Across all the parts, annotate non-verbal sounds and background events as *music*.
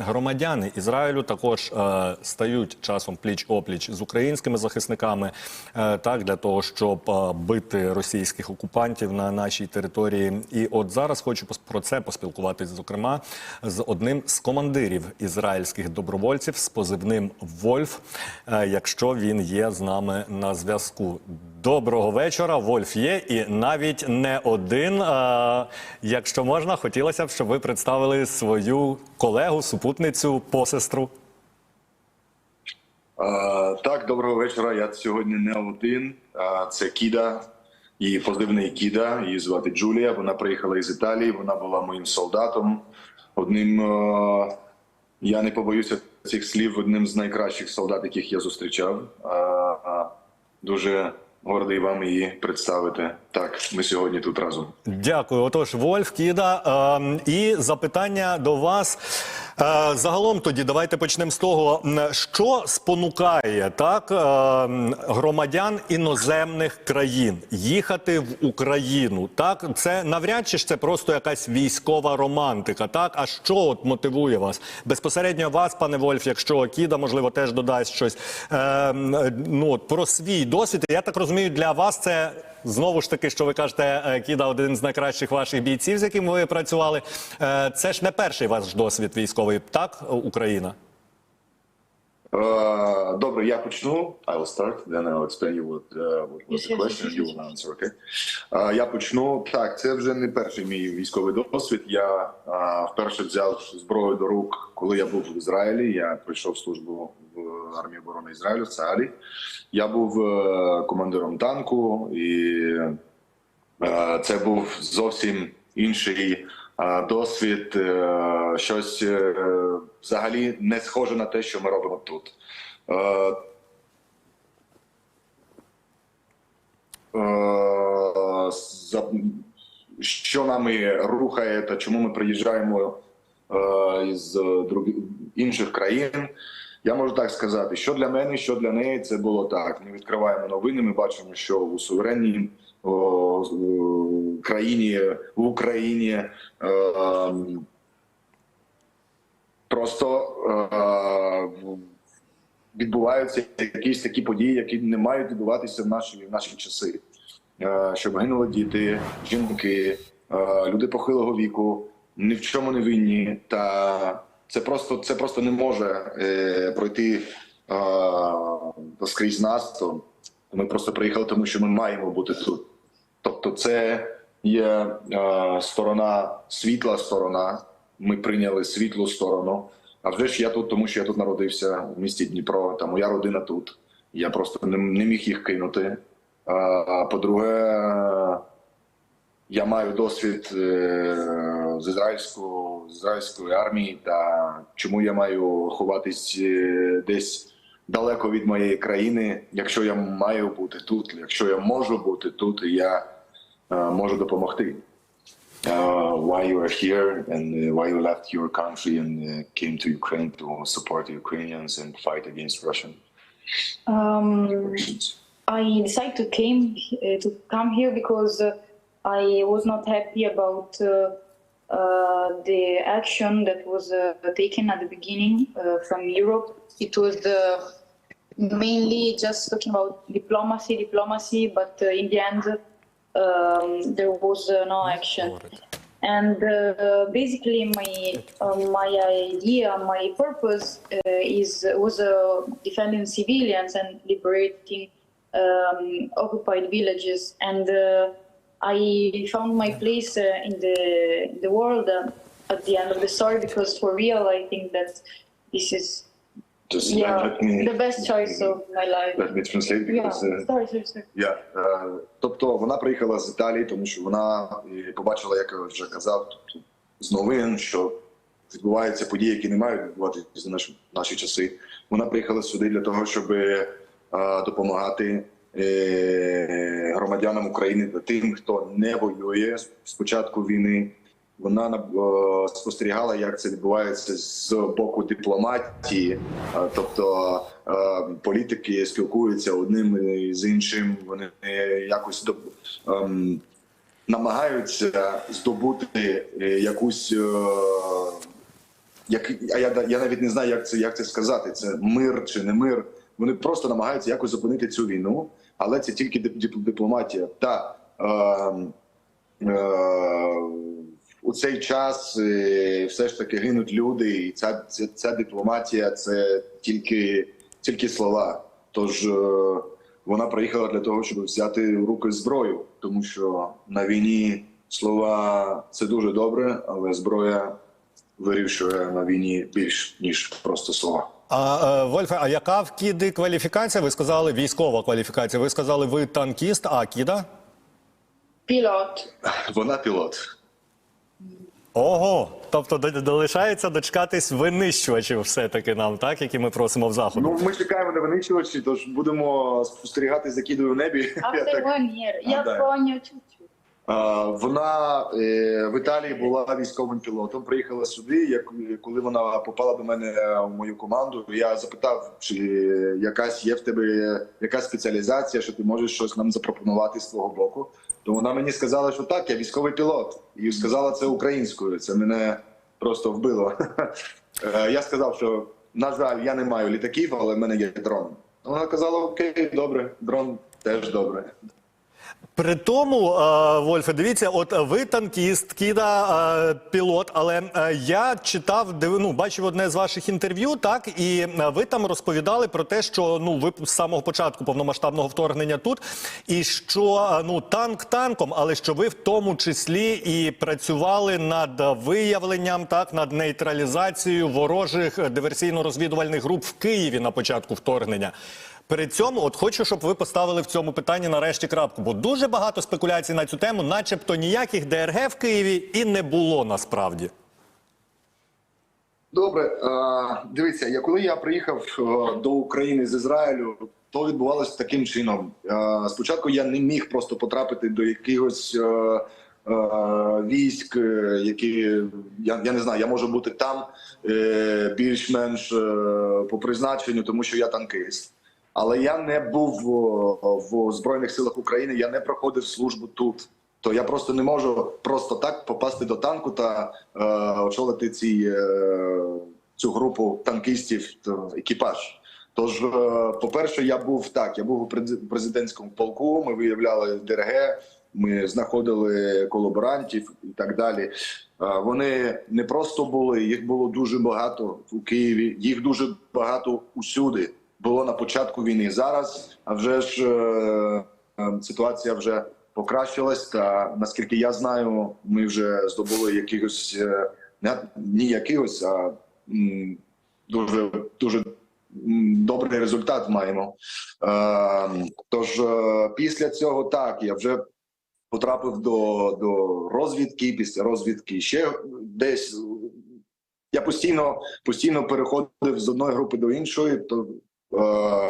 Громадяни Ізраїлю також е, стають часом пліч опліч з українськими захисниками, е, так для того, щоб е, бити російських окупантів на нашій території. І от зараз хочу про це поспілкуватись, зокрема, з одним з командирів ізраїльських добровольців з позивним Вольф, е, якщо він є з нами на зв'язку. Доброго вечора, Вольф є, і навіть не один. Е, якщо можна, хотілося б, щоб ви представили свою колегу, супутницю, посестру. А, так, доброго вечора. Я сьогодні не один. А, це Кіда, її позивний Кіда. Її звати Джулія. Вона приїхала із Італії. Вона була моїм солдатом. Одним я не побоюся цих слів. Одним з найкращих солдат, яких я зустрічав. А, а, дуже гордий вам її представити. Так, ми сьогодні тут разом. Дякую. Отож, Вольф, Кіда. Ем, і запитання до вас. Е, загалом тоді давайте почнемо з того, що спонукає так ем, громадян іноземних країн їхати в Україну. Так, це навряд чи ж це просто якась військова романтика. Так, а що от мотивує вас безпосередньо вас, пане Вольф, якщо Кіда, можливо, теж додасть щось е, ну, от про свій досвід. Я так розумію, для вас це Знову ж таки, що ви кажете, е, Кіда один з найкращих ваших бійців, з яким ви працювали. Е, Це ж не перший ваш досвід військовий, так, Україна? Uh, добре, я почну. I'll start, then I'll explain you what, uh, what was the question, you will answer, okay? Uh, я почну. Так, це вже не перший мій військовий досвід. Я uh, вперше взяв зброю до рук, коли я був в Ізраїлі. Я пройшов службу в армії оборони Ізраїлю в Цеалі. Я був е, командиром танку, і е, це був зовсім інший е, досвід, щось взагалі не схоже на те, що ми робимо тут. Що нами рухає та чому ми приїжджаємо друг- інших країн? Я можу так сказати, що для мене, що для неї, це було так. Ми відкриваємо новини. Ми бачимо, що у суверенній країні в Україні е, просто е, відбуваються якісь такі події, які не мають відбуватися в наші в наші часи. Е, Щоб гинули діти, жінки, е, люди похилого віку, ні в чому не винні. Та це просто це просто не може е, пройти е, скрізь нас. То ми просто приїхали, тому що ми маємо бути тут. Тобто, це є е, сторона, світла сторона. Ми прийняли світлу сторону. А вже ж я тут, тому що я тут народився в місті Дніпро. Та моя родина тут. Я просто не, не міг їх кинути. По-друге, я маю досвід е, з ізраїльської, з ізраїльської армії. Та чому я маю ховатись е, десь далеко від моєї країни, якщо я маю бути тут, якщо я можу бути тут, я е, можу допомогти. Uh, why you are here and uh, why you left your country and uh, came to Ukraine to support Ukrainians and fight against Russian Um, I decided to came uh, to come here because uh, I was not happy about uh, uh, the action that was uh, taken at the beginning uh, from Europe. It was uh, mainly just talking about diplomacy, diplomacy, but uh, in the end, um, there was uh, no action. And uh, basically, my uh, my idea, my purpose uh, is was uh, defending civilians and liberating um, occupied villages. And uh, I found my place uh, in the the world uh, at the end of the story because for real, I think that this is Just yeah let, let me the best choice of my life. let me translate Yeah, because uh, sorry, sorry, sorry. Я, е, тобто вона приїхала з Італії, тому що вона побачила, як я вже казав, тобто, з новин, що відбуваються події, які не мають відбуватися за наші, наші часи. Вона приїхала сюди для того, щоб е, допомагати громадянам України та тим, хто не воює з початку війни. Вона е, спостерігала, як це відбувається з боку дипломатії, Е, тобто е, політики спілкуються одним з іншим. Вони е, якось до ем, намагаються здобути е, якусь е, як а я, я навіть не знаю, як це як це сказати. Це мир чи не мир. Вони просто намагаються якось зупинити цю війну, але це тільки дип- дип- дипломатія. Та е, е, у цей час е, все ж таки гинуть люди, і ця, ця, ця дипломатія це тільки, тільки слова. Тож е, вона приїхала для того, щоб взяти в руки зброю, тому що на війні слова це дуже добре, але зброя вирішує на війні більш ніж просто слова. А е, Вольфе, а яка в Кіди кваліфікація? Ви сказали військова кваліфікація. Ви сказали, ви танкіст, а Кіда? Pilot. Вона пілот. Ого, тобто долишається дочекатись винищувачів все-таки нам, так, які ми просимо в заходу. Ну ми чекаємо на винищувачі, тож будемо спостерігати за кідою в небі. *laughs* Я так year. А, да. А, Вона е, в Італії була військовим пілотом. Приїхала сюди. Як коли вона попала до мене в мою команду, я запитав, чи якась є в тебе якась спеціалізація, що ти можеш щось нам запропонувати з твого боку. То вона мені сказала, що так, я військовий пілот, і сказала це українською. Це мене просто вбило. *laughs* Е, Я сказав, що на жаль, я не маю літаків, але в мене є дрон. Вона казала: Окей, добре, дрон теж добре. При тому, е, Вольфе, дивіться, от ви танкіст, кіда е, пілот, але е, я читав, ну, бачив одне з ваших інтерв'ю, так, і ви там розповідали про те, що ну ви з самого початку повномасштабного вторгнення тут, і що ну танк танком, але що ви в тому числі і працювали над виявленням, так, над нейтралізацією ворожих диверсійно-розвідувальних груп в Києві на початку вторгнення. При цьому, от хочу, щоб ви поставили в цьому питанні нарешті крапку, бо дуже багато спекуляцій на цю тему, начебто ніяких ДРГ в Києві і не було насправді. Добре, дивіться, я коли я приїхав е, до України з Ізраїлю, то відбувалося таким чином. Е, Спочатку я не міг просто потрапити до якихось е, військ, які я, не знаю, я можу бути там більш-менш по призначенню, тому що я танкист. Але я не був в Збройних силах України, я не проходив службу тут. То я просто не можу просто так попасти до танку та е, очолити ці, е, цю групу танкістів, то, екіпаж. Тож, е, по-перше, я був так. Я був у през- президентському полку. Ми виявляли ДРГ, ми знаходили колаборантів і так далі. Е, Вони не просто були, їх було дуже багато у Києві. Їх дуже багато усюди було на початку війни. Зараз, а вже ж е, е, ситуація вже покращилась. Та наскільки я знаю, ми вже здобули якихось е, не, якихось, а м, дуже дуже добрий результат маємо. Е, тож е, після цього так я вже потрапив до, до розвідки. Після розвідки ще десь я постійно постійно переходив з одної групи до іншої. То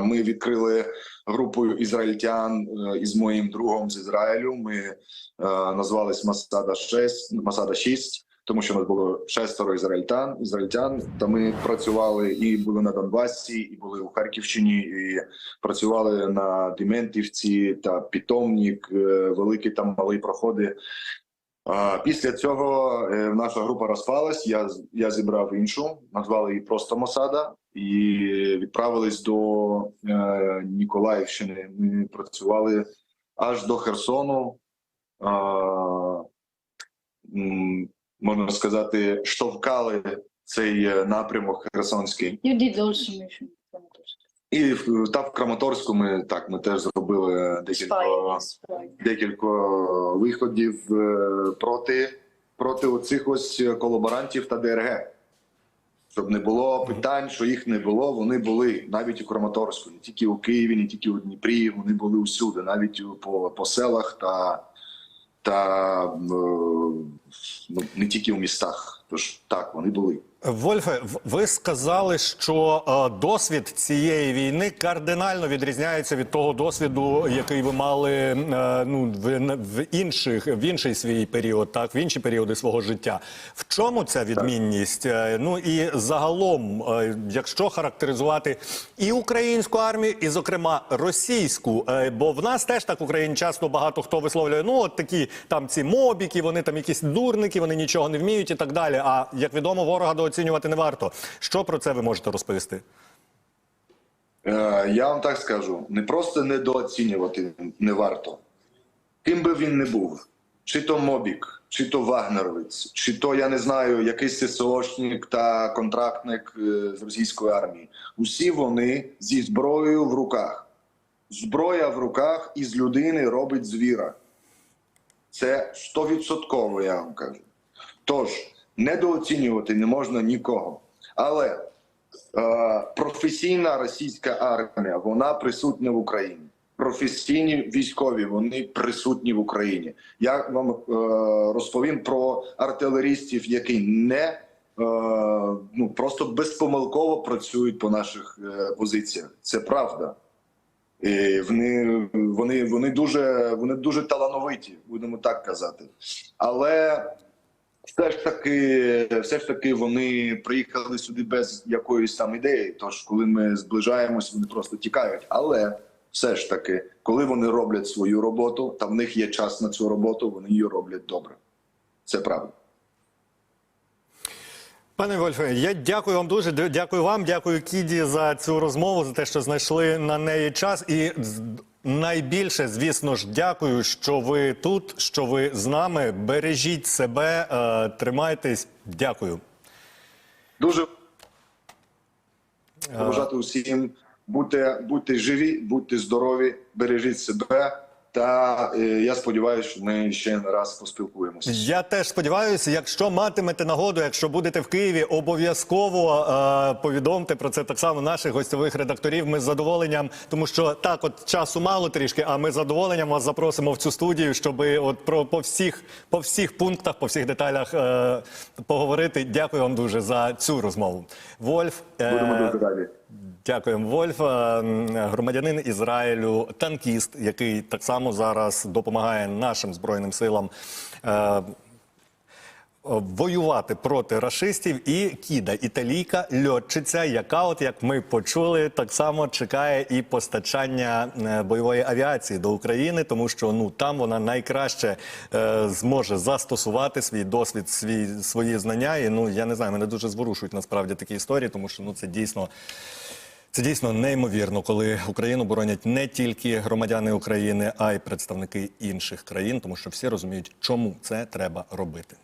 ми відкрили групу ізраїльтян е, із моїм другом з Ізраїлю. Ми е, назвались Масада 6, Масада 6, тому що нас було шестеро ізраїльтян. Ізраїльтян. Та ми працювали і були на Донбасі, і були у Харківщині, і працювали на Дементівці та Питомнік, е, великі там малі проходи. Після цього е, наша група розпалась. Я я зібрав іншу, назвали її просто Мосада, і відправились до е, Ніколаївщини. Ми працювали аж до Херсону. М, можна сказати, штовхали цей е, напрямок Херсонський. І в- та в Краматорську ми так ми теж зробили декілька декілька виходів е, проти, проти оцих ось колаборантів та ДРГ. Щоб не було питань, що їх не було, вони були навіть у Краматорську, не тільки у Києві, не тільки у Дніпрі, вони були усюди, навіть по, по селах та, та е, ну, не тільки у містах. Тож так, вони були. Вольфе, ви сказали, що е, досвід цієї війни кардинально відрізняється від того досвіду, який ви мали е, ну, в, інших в інший свій період, так в інші періоди свого життя. В чому ця відмінність? Е, Ну і загалом, якщо характеризувати і українську армію, і зокрема російську, бо в нас теж так в Україні часто багато хто висловлює, ну от такі там ці мобіки, вони там якісь дурники, вони нічого не вміють і так далі. А як відомо, ворога до недооцінювати не варто. Що про це ви можете розповісти? Е, Я вам так скажу: не просто недооцінювати не варто. Ким би він не був, чи то Мобік, чи то Вагнеровець, чи то я не знаю, якийсь ССОшник та контрактник е, з російської армії. Усі вони зі зброєю в руках. Зброя в руках із людини робить звіра. Це стовідсотково, я вам кажу. Тож, недооцінювати не можна нікого. Але е, професійна російська армія вона присутня в Україні. Професійні військові вони присутні в Україні. Я вам е, розповім про артилерістів, які не е, ну просто безпомилково працюють по наших е, позиціях. Це правда. І вони, вони, вони дуже вони дуже талановиті, будемо так казати. Але все ж таки, все ж таки, вони приїхали сюди без якоїсь там ідеї. Тож, коли ми зближаємось, вони просто тікають. Але все ж таки, коли вони роблять свою роботу, та в них є час на цю роботу, вони її роблять добре. Це правда. Пане Вольфе, я дякую вам дуже. Дякую вам, дякую Кіді за цю розмову, за те, що знайшли на неї час. І найбільше, звісно ж, дякую, що ви тут, що ви з нами. Бережіть себе, е, тримайтесь. Дякую. Дуже бажати усім бути, бути живі, будьте здорові, бережіть себе. Та е, я сподіваюся, що ми ще не раз поспілкуємося. Я теж сподіваюся, якщо матимете нагоду, якщо будете в Києві, обов'язково е, повідомте про це так само наших гостьових редакторів. Ми з задоволенням, тому що так, от часу мало трішки, а ми з задоволенням вас запросимо в цю студію, щоб от про по всіх по всіх пунктах, по всіх деталях е, поговорити. Дякую вам дуже за цю розмову. Вольф, е, Будемо дуже раді. Дякуємо, Вольф, е, громадянин Ізраїлю, танкіст, який так само зараз допомагає нашим збройним силам. Е, Воювати проти рашистів і кіда італійка льотчиця, яка, от як ми почули, так само чекає і постачання е, бойової авіації до України, тому що ну там вона найкраще е, зможе застосувати свій досвід, свій свої знання. І ну я не знаю, мене дуже зворушують насправді такі історії, тому що ну це дійсно. Це дійсно неймовірно, коли Україну боронять не тільки громадяни України, а й представники інших країн, тому що всі розуміють, чому це треба робити.